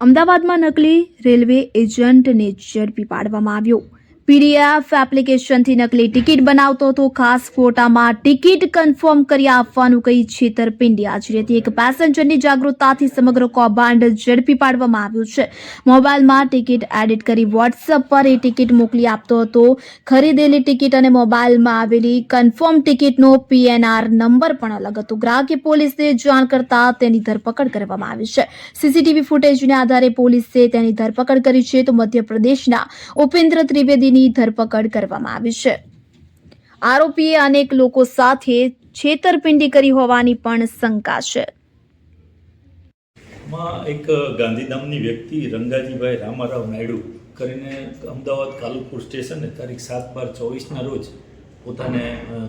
અમદાવાદમાં નકલી રેલવે એજન્ટને ઝડપી પાડવામાં આવ્યો. પીડીએફ એપ્લિકેશનથી નકલી ટિકિટ બનાવતો હતો. ખાસ ફોટામાં ટિકિટ કન્ફર્મ કરી આપવાનું કહી છેતરપિંડી આચરી એક પેસેન્જરની જાગૃતતાથી સમગ્ર કૌભાંડ ઝડપી પાડવામાં આવ્યું છે. મોબાઈલમાં ટિકિટ એડિટ કરી વોટ્સઅપ પર એ ટિકિટ મોકલી આપતો હતો. ખરીદેલી ટિકિટ અને મોબાઈલમાં આવેલી કન્ફર્મ ટિકિટનો પીએનઆર નંબર પણ અલગ હતો. ગ્રાહકે પોલીસને જાણ કરતા તેની ધરપકડ કરવામાં આવી છે. સીસીટીવી ફૂટેજને આધારે પોલીસે તેની ધરપકડ કરી છે. તો મધ્યપ્રદેશના ઉપેન્દ્ર ત્રિવેદીની ધરપકડ કરવામાં આવી છે. આરોપીએ અનેક લોકો સાથે છેતરપિંડી કરી હોવાની પણ શંકા છે. એક ગાંધીધામની વ્યક્તિ રંગાજીભાઈ રામારાવ નાયડુ કરીને અમદાવાદ કાલુપુર સ્ટેશને તારીખ સાત બાર ચોવીસના રોજ પોતાને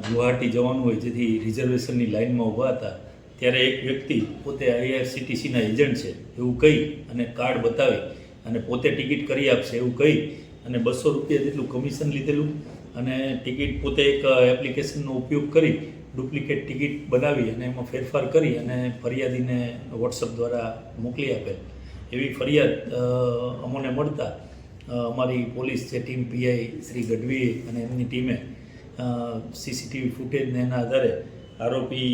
ગુવાહાટી જવાનું હોય જેથી રિઝર્વેશનની લાઇનમાં ઊભા હતા. ત્યારે એક વ્યક્તિ પોતે આઈઆરસીટીસીના એજન્ટ છે એવું કહી અને કાર્ડ બતાવી અને પોતે ટિકિટ કરી આપશે એવું કહી અને બસો રૂપિયા જેટલું કમિશન લીધેલું અને ટિકિટ પોતે એક એપ્લિકેશનનો ઉપયોગ કરી ડુપ્લિકેટ ટિકિટ બનાવી અને એમાં ફેરફાર કરી અને ફરિયાદીને વોટ્સઅપ દ્વારા મોકલી આપેલ. એવી ફરિયાદ અમોને મળતા અમારી પોલીસ જે ટીમ પીઆઈ શ્રી ગઢવી અને એમની ટીમે સીસીટીવી ફૂટેજને એના આધારે આરોપી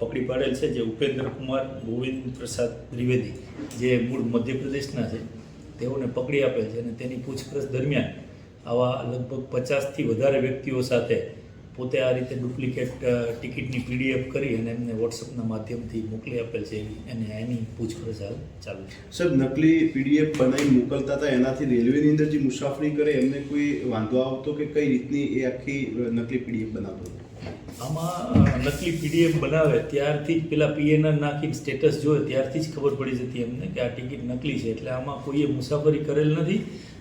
પકડી પાડેલ છે, જે ઉપેન્દ્ર કુમાર ગોવિંદ પ્રસાદ ત્રિવેદી જે મૂળ મધ્યપ્રદેશના છે. તેઓને પકડી આપેલ છે અને તેની પૂછપરછ દરમિયાન આવા લગભગ પચાસથી વધારે વ્યક્તિઓ સાથે પોતે આ રીતે ડુપ્લિકેટ ટિકિટની પીડીએફ કરી અને એમને વોટ્સઅપના માધ્યમથી મોકલી આપેલ છે અને એની પૂછપરછ હાલ ચાલુ છે. સર નકલી પીડીએફ બનાવી મોકલતા હતા, એનાથી રેલવેની અંદર જે મુસાફરી કરે, એમને કોઈ વાંધો આવતો કે કઈ રીતની એ આખી નકલી પીડીએફ બનાવતો આમાં નકલી પીડીએફ બનાવે ત્યારથી જ પેલા પીએનઆર નાખીને સ્ટેટસ જોવે, ત્યારથી જ ખબર પડી જતી એમને કે આ ટિકિટ નકલી છે. એટલે આમાં કોઈએ મુસાફરી કરેલ નથી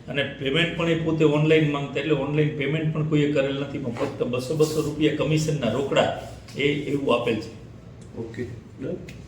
અને પેમેન્ટ પણ એ પોતે ઓનલાઈન માંગતા, એટલે ઓનલાઈન પેમેન્ટ પણ કોઈએ કરેલ નથી, પણ ફક્ત બસો બસો રૂપિયા કમિશનના રોકડા એ એવું આપેલ છે. ઓકે બરાબર